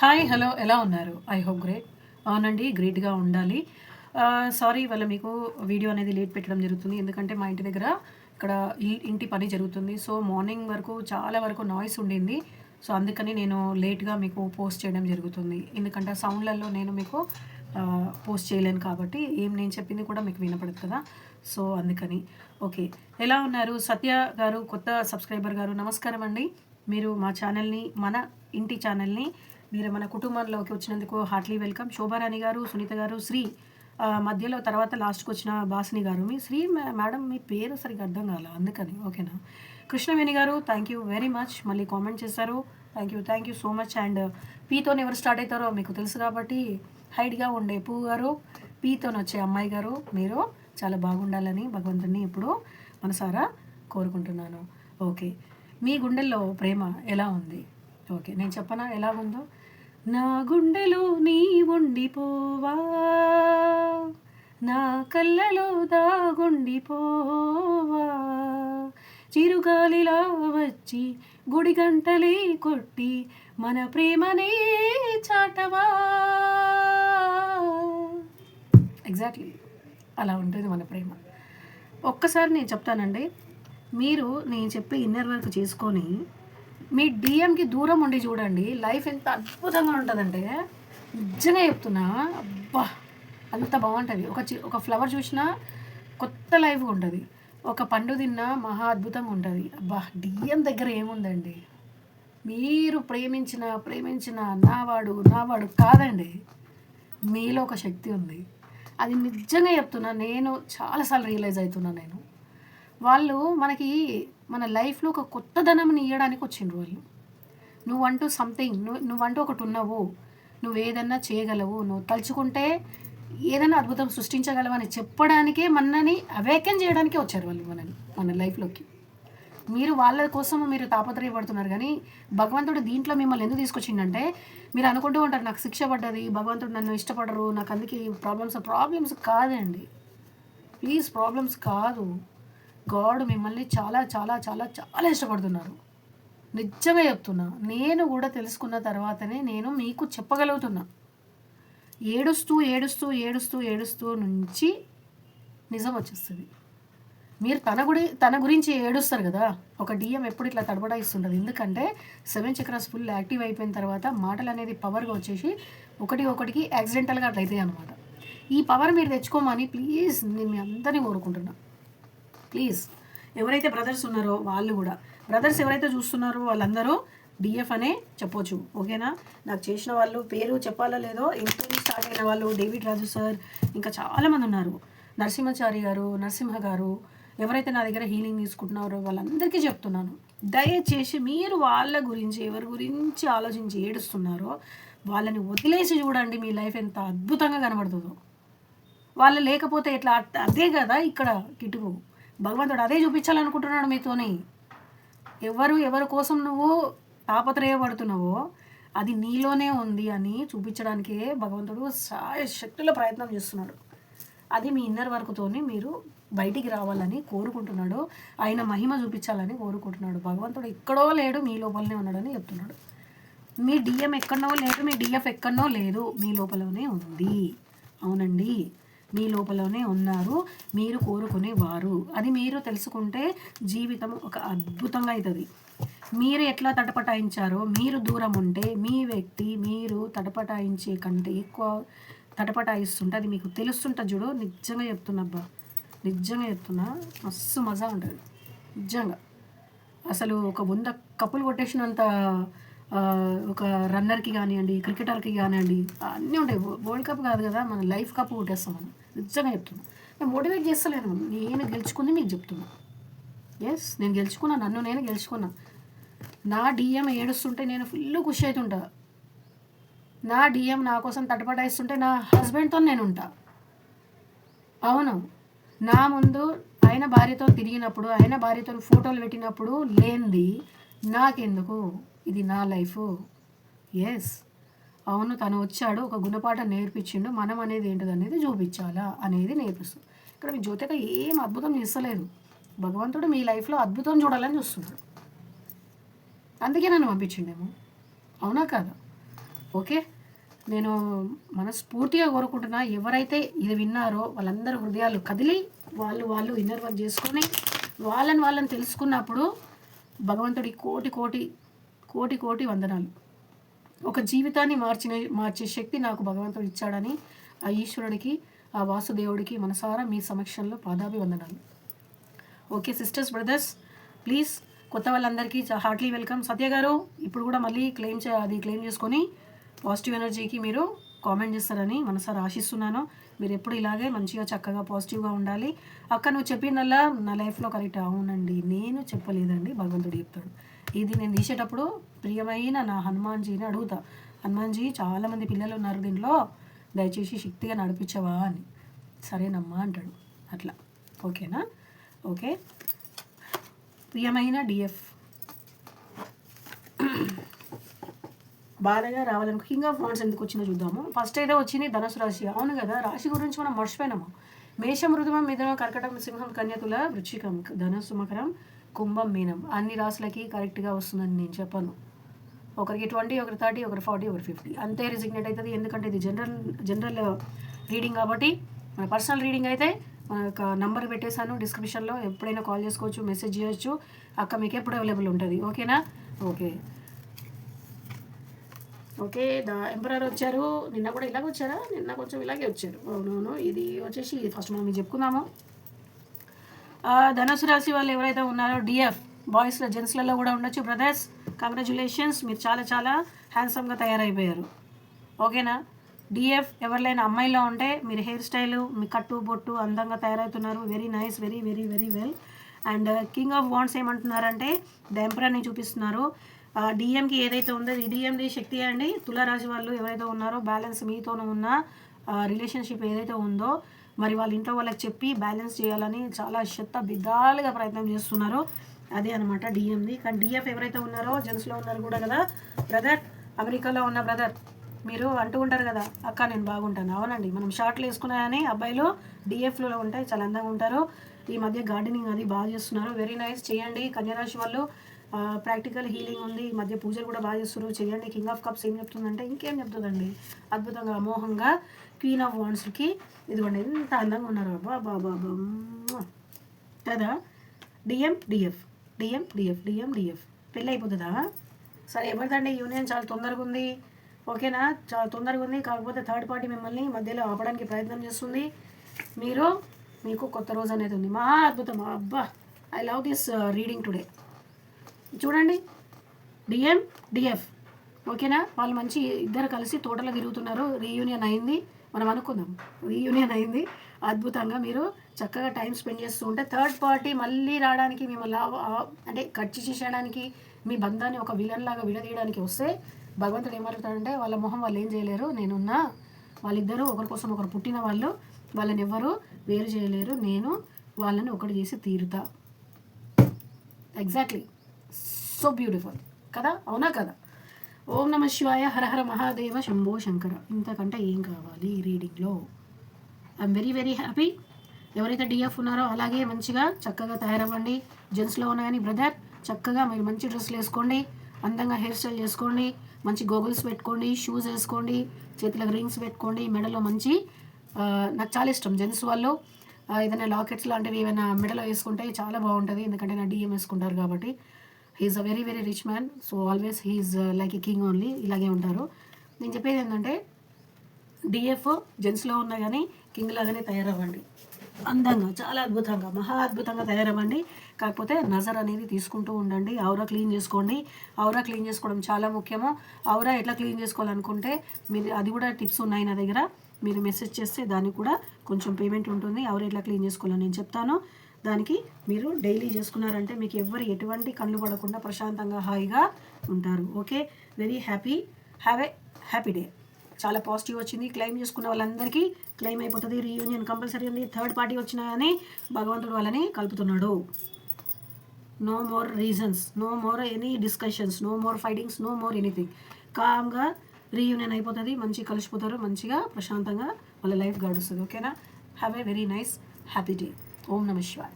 Hi hello ఎలా ఉన్నారు? I hope great. అవునండి గ్రేట్గా ఉండాలి. సారీ ఇవాళ మీకు వీడియో అనేది లేట్ పెట్టడం జరుగుతుంది. ఎందుకంటే మా ఇంటి దగ్గర ఇక్కడ ఇంటి పని జరుగుతుంది. సో మార్నింగ్ వరకు చాలా వరకు నాయిస్ ఉండింది. సో అందుకని నేను లేట్గా మీకు పోస్ట్ చేయడం జరుగుతుంది. ఎందుకంటే సౌండ్లలో నేను మీకు పోస్ట్ చేయలేను కాబట్టి ఏం నేను చెప్పింది కూడా మీకు వినపడదు కదా. సో అందుకని. ఓకే. ఎలా ఉన్నారు? సత్య గారు కొత్త సబ్స్క్రైబర్ గారు నమస్కారం అండి. మీరు మా ఛానల్ని మన ఇంటి ఛానల్ని మీరు మన కుటుంబంలోకి వచ్చినందుకు హార్ట్లీ వెల్కమ్. శోభారాణి గారు సునీత గారు శ్రీ మధ్యలో తర్వాత లాస్ట్కి వచ్చిన బాసిని గారు. మీ శ్రీ మేడం మీ పేరు సరిగ్గా అర్థం కాలే? అందుకని ఓకేనా? కృష్ణవేణి గారు థ్యాంక్ యూ వెరీ మచ్ మళ్ళీ కామెంట్ చేశారు. Thank you thank you so much and పీతో ఎవరు స్టార్ట్ అవుతారో మీకు తెలుసు కాబట్టి హైట్గా ఉండే పువ్వు గారు పీతోని వచ్చే అమ్మాయి గారు మీరు చాలా బాగుండాలని భగవంతుడిని ఇప్పుడు మనసారా కోరుకుంటున్నాను. ఓకే. మీ గుండెల్లో ప్రేమ ఎలా ఉంది? ఓకే. నేను చెప్పనా? ఎలా ఉందో నా గుండెలో నీ ఉండిపోవా? నా కళ్ళలో దాగుండిపోవా? చిరుగాలిలా వచ్చి గుడి గంటలే కొట్టి మన ప్రేమనే చాటవా? ఎగ్జాక్ట్లీ అలా ఉంటుంది మన ప్రేమ. ఒక్కసారి నేను చెప్తానండి. మీరు నేను చెప్పే ఇన్నర్ వర్క్ చేసుకొని మీ డిఎంకి దూరం ఉండి చూడండి లైఫ్ ఎంత అద్భుతంగా ఉంటుందంటే నిజంగా చెప్తున్నా అబ్బా అంత బాగుంటుంది. ఒక చి ఒక ఫ్లవర్ చూసినా కొత్త లైఫ్ ఉంటుంది. ఒక పండు తిన్నా మహా అద్భుతంగా ఉంటుంది. అబ్బా డిఎం దగ్గర ఏముందండి? మీరు ప్రేమించిన ప్రేమించిన నావాడు నావాడు కాదండి మీలో ఒక శక్తి ఉంది. అది నిజంగా చెప్తున్నా నేను చాలాసార్లు రియలైజ్ అవుతున్నా నేను. వాళ్ళు మనకి మన లైఫ్లో ఒక కొత్త ధనంని ఇవ్వడానికి వచ్చిండ్రు వాళ్ళు. నువ్వంటూ సంథింగ్ నువ్వు నువ్వంటూ ఒకటి ఉన్నావు. నువ్వు ఏదన్నా చేయగలవు. నువ్వు తలుచుకుంటే ఏదైనా అద్భుతం సృష్టించగలవని చెప్పడానికే మనని అవేకన్ చేయడానికే వచ్చారు వాళ్ళు మనని మన లైఫ్లోకి. మీరు వాళ్ళ కోసం మీరు తాపత్రయపడుతున్నారు కానీ భగవంతుడు దీంట్లో మిమ్మల్ని ఎందుకు తీసుకొచ్చిండంటే మీరు అనుకుంటూ ఉంటారు నాకు శిక్ష పడ్డది భగవంతుడు నన్ను ఇష్టపడరు నాకు అందుకే ప్రాబ్లమ్స్ ప్రాబ్లమ్స్ కాదండి. ప్లీజ్ ప్రాబ్లమ్స్ కాదు. గాడ్ మిమ్మల్ని చాలా చాలా చాలా చాలా ఇష్టపడుతున్నారు. నిజంగా చెప్తున్నా నేను కూడా తెలుసుకున్న తర్వాతనే నేను మీకు చెప్పగలుగుతున్నా. ఏడుస్తూ ఏడుస్తూ ఏడుస్తూ ఏడుస్తూ నుంచి నిజం వచ్చేస్తుంది. మీరు తన గురి తన గురించి ఏడుస్తారు కదా ఒక డిఎం ఎప్పుడు ఇట్లా తడబడాయిస్తుంటుంది. ఎందుకంటే సెవెన్ చక్రాస్ ఫుల్ యాక్టివ్ అయిపోయిన తర్వాత మాటలు అనేది పవర్గా వచ్చేసి ఒకటి ఒకటికి యాక్సిడెంటల్గా అట్లయితాయి అవుతాయి అనమాట ఈ పవర్ మీరు తెచ్చుకోమని ప్లీజ్ నేను మీ అందరినీ కోరుకుంటున్నా. ప్లీజ్. ఎవరైతే బ్రదర్స్ ఉన్నారో వాళ్ళు కూడా. బ్రదర్స్ ఎవరైతే చూస్తున్నారో వాళ్ళందరూ డిఎఫ్ అనే చెప్పొచ్చు. ఓకేనా? నాకు చేసిన వాళ్ళు పేరు చెప్పాలో లేదో ఎంతో స్టార్ట్ అయిన వాళ్ళు డేవిడ్ రాజు సార్ ఇంకా చాలామంది ఉన్నారు. నరసింహచారి గారు నరసింహ గారు ఎవరైతే నా దగ్గర హీలింగ్ తీసుకుంటున్నారో వాళ్ళందరికీ చెప్తున్నాను. దయచేసి మీరు వాళ్ళ గురించి ఎవరి గురించి ఆలోచించి ఏడుస్తున్నారో వాళ్ళని వదిలేసి చూడండి మీ లైఫ్ ఎంత అద్భుతంగా కనబడుతుందో. వాళ్ళు లేకపోతే ఎట్లా అదే కదా ఇక్కడ కిటుకు. భగవంతుడు అదే చూపించాలనుకుంటున్నాడు మీతోని. ఎవరు ఎవరి కోసం నువ్వు తాపత్రయపడుతున్నావో అది నీలోనే ఉంది అని చూపించడానికే భగవంతుడు సాయ శక్తుల ప్రయత్నం చేస్తున్నాడు. అది మీ ఇన్నర్ వర్క్తోని మీరు బయటికి రావాలని కోరుకుంటున్నాడు. ఆయన మహిమ చూపించాలని కోరుకుంటున్నాడు. భగవంతుడు ఎక్కడో లేడు మీ లోపలనే ఉన్నాడని చెప్తున్నాడు. మీ డిఎం ఎక్కడనో లేదు మీ డిఎఫ్ ఎక్కడనో లేదు మీ లోపలనే ఉంది. అవునండి. మీ లోపలనే ఉన్నారు మీరు కోరుకునేవారు. అది మీరు తెలుసుకుంటే జీవితం ఒక అద్భుతంగా అవుతుంది మీరు ఎట్లా తటపటాయించారో మీరు దూరం ఉంటే మీ వ్యక్తి మీరు తటపటాయించే కంటే ఎక్కువ తటపటాయిస్తుంటే అది మీకు తెలుస్తుంటుంది చూడు. నిజంగా చెప్తున్నబ్బా. నిజంగా చెప్తున్నా మస్తు మజా ఉంటుంది. నిజంగా. అసలు ఒక వంద కప్పులు కొట్టేసినంత ఒక రన్నర్కి కానివ్వండి క్రికెటర్కి కానివ్వండి అన్నీ ఉంటాయి. వరల్డ్ కప్ కాదు కదా మన లైఫ్ కప్ కొట్టేస్తాం మనం. నిజంగా చెప్తున్నాను నేను మోటివేట్ చేస్తలేను. నేను గెలుచుకుంది మీకు చెప్తున్నా. ఎస్ నేను గెలుచుకున్నా నన్ను నేను గెలుచుకున్నా. నా డిఎం ఏడుస్తుంటే నేను ఫుల్ ఖుషి అవుతుంటా. నా డిఎం నా కోసం తటపటాయిస్తుంటే నా హస్బెండ్తో నేను ఉంటా. అవును. నా ముందు ఆయన భార్యతో తిరిగినప్పుడు ఆయన భార్యతో ఫోటోలు పెట్టినప్పుడు లేనిది నాకెందుకు? ఇది నా లైఫ్. ఎస్ అవును తను వచ్చాడు ఒక గుణపాఠం నేర్పించిండు మనం అనేది ఏంటిది అనేది చూపించాలా అనేది నేర్పిస్తుంది ఇక్కడ మీ జ్యోతిక ఏం అద్భుతం చేస్తలేదు. భగవంతుడు మీ లైఫ్లో అద్భుతం చూడాలని చూస్తున్నాడు. అందుకే నన్ను పంపించిండేమో. అవునా కాదా? ఓకే. నేను మనస్ఫూర్తిగా కోరుకుంటున్నా ఎవరైతే ఇది విన్నారో వాళ్ళందరూ హృదయాలు కదిలి వాళ్ళు వాళ్ళు ఇన్నర్ వర్క్ చేసుకొని వాళ్ళని వాళ్ళని తెలుసుకున్నప్పుడు భగవంతుడి కోటి కోటి కోటి కోటి వందనాలు. ఒక జీవితాన్ని మార్చిన మార్చే శక్తి నాకు భగవంతుడు ఇచ్చాడని ఆ ఈశ్వరుడికి ఆ వాసుదేవుడికి మనసారా మీ సమక్షంలో పాదాభివందనాలు. ఓకే సిస్టర్స్ బ్రదర్స్ ప్లీజ్ కొత్త వాళ్ళందరికీ హార్ట్లీ వెల్కమ్. సత్య గారు ఇప్పుడు కూడా మళ్ళీ క్లెయిమ్ చే అది క్లెయిమ్ చేసుకొని పాజిటివ్ ఎనర్జీకి మీరు కామెంట్ చేస్తారని మనసారి ఆశిస్తున్నాను. మీరు ఎప్పుడు ఇలాగే మంచిగా చక్కగా పాజిటివ్గా ఉండాలి. అక్క నువ్వు చెప్పినల్లా నా లైఫ్లో కరెక్ట్. అవునండి నేను చెప్పలేదండి భగవంతుడు చెప్తాడు. ఇది నేను తీసేటప్పుడు ప్రియమైన నా హనుమాన్జీని అడుగుతా. హనుమాన్జీ చాలామంది పిల్లలు ఉన్నారు దీంట్లో. దయచేసి శక్తిగా నడిపించవా అని. సరేనమ్మా అంటాడు. అట్లా. ఓకేనా? ఓకే. ప్రియమైన డిఎఫ్. బాధగా రావాలను కింగ్ ఆఫ్ వాన్స్ ఎందుకు వచ్చిందో చూద్దాము. ఫస్ట్ అయితే వచ్చింది ధనుసు రాశి. అవును కదా రాశి గురించి మనం మర్చిపోయినాము. మేషం మృదుమ మిథునం కర్కటం సింహం కన్యతుల వృచ్చికం ధనుసు మకరం కుంభం మీనం. అన్ని రాసులకి కరెక్ట్గా వస్తుందని నేను చెప్పను. ఒకరికి ట్వంటీ ఒకరి థర్టీ ఒకరి ఫార్టీ ఒకరి ఫిఫ్టీ. అంతే రిజిగ్నేట్ అవుతుంది ఎందుకంటే ఇది జనరల్ జనరల్ రీడింగ్ కాబట్టి మన పర్సనల్ రీడింగ్ అయితే మనకు నంబర్ పెట్టేశాను డిస్క్రిప్షన్లో. ఎప్పుడైనా కాల్ చేసుకోవచ్చు మెసేజ్ చేయొచ్చు. అక్క మీకు ఎప్పుడు అవైలబుల్ ఉంటుంది. ఓకేనా? ఓకే. ఓకే ద ఎంపరర్ వచ్చారు. నిన్న కూడా ఇలాగే వచ్చారా? నిన్న కొంచెం ఇలాగే వచ్చారు. అవునవును ఇది వచ్చేసి ఇది ఫస్ట్ మనం చెప్పుకుందాము. ధనుసు రాశి వాళ్ళు ఎవరైతే ఉన్నారో డిఎఫ్ బాయ్స్లో జెంట్స్లలో కూడా ఉండొచ్చు. బ్రదర్స్ కంగ్రాచులేషన్స్ మీరు చాలా చాలా హ్యాండ్సమ్గా తయారైపోయారు. ఓకేనా? డిఎఫ్ ఎవరిలైనా అమ్మాయిలో ఉంటే మీరు హెయిర్ స్టైల్ మీ కట్టు బొట్టు అందంగా తయారవుతున్నారు. Very nice very very very well and king of wands ఏమంటున్నారంటే ద చూపిస్తున్నారు. డిఎంకి ఏదైతే ఉందో డిఎండి శక్తి అండి తులారాశి వాళ్ళు ఎవరైతే ఉన్నారో బ్యాలెన్స్ మీతోనే ఉన్న రిలేషన్షిప్ ఏదైతే ఉందో మరి వాళ్ళ ఇంట్లో వాళ్ళకి చెప్పి బ్యాలెన్స్ చేయాలని చాలా శత విధాలుగా ప్రయత్నం చేస్తున్నారు. అదే అనమాట డిఎంది కానీ డిఎఫ్ ఎవరైతే ఉన్నారో జెంట్స్లో ఉన్నారు కూడా కదా. బ్రదర్ అమెరికాలో ఉన్న బ్రదర్ మీరు అంటూ ఉంటారు కదా అక్క నేను బాగుంటాను. అవునండి. మనం షార్ట్లు వేసుకున్నాయని అబ్బాయిలు డిఎఫ్లో ఉంటాయి చాలా అందంగా ఉంటారు. ఈ మధ్య గార్డెనింగ్ అది బాగా చేస్తున్నారు. వెరీ నైస్ చేయండి. కన్యారాశి వాళ్ళు ప్రాక్టికల్ హీలింగ్ ఉంది. ఈ మధ్య పూజలు కూడా బాగా చేస్తున్నారు. చేయండి. కింగ్ ఆఫ్ కప్స్ ఏం చెప్తుందంటే ఇంకేం చెప్తుందండి? అద్భుతంగా అమోహంగా. క్వీన్ ఆఫ్ వాన్స్కి ఇదిగోండి ఎంత అందంగా ఉన్నారు బాబా బాబా బాబా కదా? DM DF DM DF DM DF పెళ్ళి అయిపోతుందా సరే ఎవరిదండి? యూనియన్ చాలా తొందరగా ఉంది. ఓకేనా? చాలా తొందరగా ఉంది. కాకపోతే థర్డ్ పార్టీ మిమ్మల్ని మధ్యలో ఆపడానికి ప్రయత్నం చేస్తుంది. మీరు మీకు కొత్త రోజు అనేది ఉంది. మహా అద్భుతం. అబ్బా I love this reading today చూడండి. డిఎం డిఎఫ్ ఓకేనా? వాళ్ళు మంచి ఇద్దరు కలిసి తోటలో తిరుగుతున్నారు. రీయూనియన్ అయింది. మనం అనుకుందాం. రీయూనియన్ అయింది. అద్భుతంగా మీరు చక్కగా టైం స్పెండ్ చేస్తూ ఉంటే థర్డ్ పార్టీ మళ్ళీ రావడానికి మిమ్మల్ని ఆ- అంటే ఖర్చు చేసేయడానికి మీ బంధాన్ని ఒక విలన్ లాగా విడదీయడానికి వస్తే భగవంతుడు ఏమడుగుతాడంటే వాళ్ళ మొహం వాళ్ళు ఏం చేయలేరు నేనున్నా. వాళ్ళిద్దరూ ఒకరి కోసం ఒకరు పుట్టిన వాళ్ళు. వాళ్ళని ఎవ్వరూ వేరు చేయలేరు. నేను వాళ్ళని ఒకటి చేసి తీరుతా. ఎగ్జాక్ట్లీ సో బ్యూటిఫుల్ కదా? అవునా కదా? ఓం నమ శివాయ హరహర మహాదేవ శంభో శంకర. ఇంతకంటే ఏం కావాలి ఈ రీడింగ్లో? ఐఎమ్ వెరీ వెరీ హ్యాపీ ఎవరైతే డిఎఫ్ ఉన్నారో అలాగే మంచిగా చక్కగా తయారవ్వండి. జెంట్స్లో ఉన్నాయని బ్రదర్ చక్కగా మీరు మంచి డ్రెస్సులు వేసుకోండి. అందంగా హెయిర్ స్టైల్ చేసుకోండి. మంచి గోగుల్స్ పెట్టుకోండి షూస్ వేసుకోండి చేతులకు రింగ్స్ పెట్టుకోండి. మెడలో మంచి నాకు చాలా ఇష్టం జెంట్స్ వాళ్ళు. ఏదైనా లాకెట్స్ లాంటివి ఏమైనా మెడలో వేసుకుంటే చాలా బాగుంటుంది. ఎందుకంటే నా డిఎం వేసుకుంటారు కాబట్టి. He is a very very rich man so always he is like a king only ఇలాగే ఉంటారు. నేను చెప్పేది ఏంటంటే డిఎఫ్ జెంట్స్లో ఉన్నా కానీ కింగ్ లాగానే తయారవ్వండి. అందంగా చాలా అద్భుతంగా మహా అద్భుతంగా తయారవ్వండి. కాకపోతే నజర్ అనేది తీసుకుంటూ ఉండండి ఆవురా క్లీన్ చేసుకోండి. ఆవురా క్లీన్ చేసుకోవడం చాలా ముఖ్యము. ఆవురా ఎట్లా క్లీన్ చేసుకోవాలనుకుంటే మీరు అది కూడా టిప్స్ ఉన్నాయి నా దగ్గర. మీరు మెసేజ్ చేస్తే దానికి కూడా కొంచెం పేమెంట్ ఉంటుంది. ఆవురా ఎట్లా క్లీన్ చేసుకోవాలని నేను చెప్తాను. దానికి మీరు డైలీ చేసుకున్నారంటే మీకు ఎవరు ఎటువంటి కళ్ళు పడకుండా ప్రశాంతంగా హాయిగా ఉంటారు. Okay? Very happy have a happy day చాలా పాజిటివ్ వచ్చింది. క్లెయిమ్ చేసుకున్న వాళ్ళందరికీ క్లెయిమ్ అయిపోతుంది. రీయూనియన్ కంపల్సరీ ఉంది. థర్డ్ పార్టీ వచ్చినా కానీ భగవంతుడు వాళ్ళని కలుపుతున్నాడు. No more reasons no more any discussions no more fightings no more anything కామ్గా రీయూనియన్ అయిపోతుంది. మంచిగా కలిసిపోతారు. మంచిగా ప్రశాంతంగా వాళ్ళ లైఫ్ గడుస్తుంది. ఓకేనా have a very nice happy day ఓం నమ శివాయ్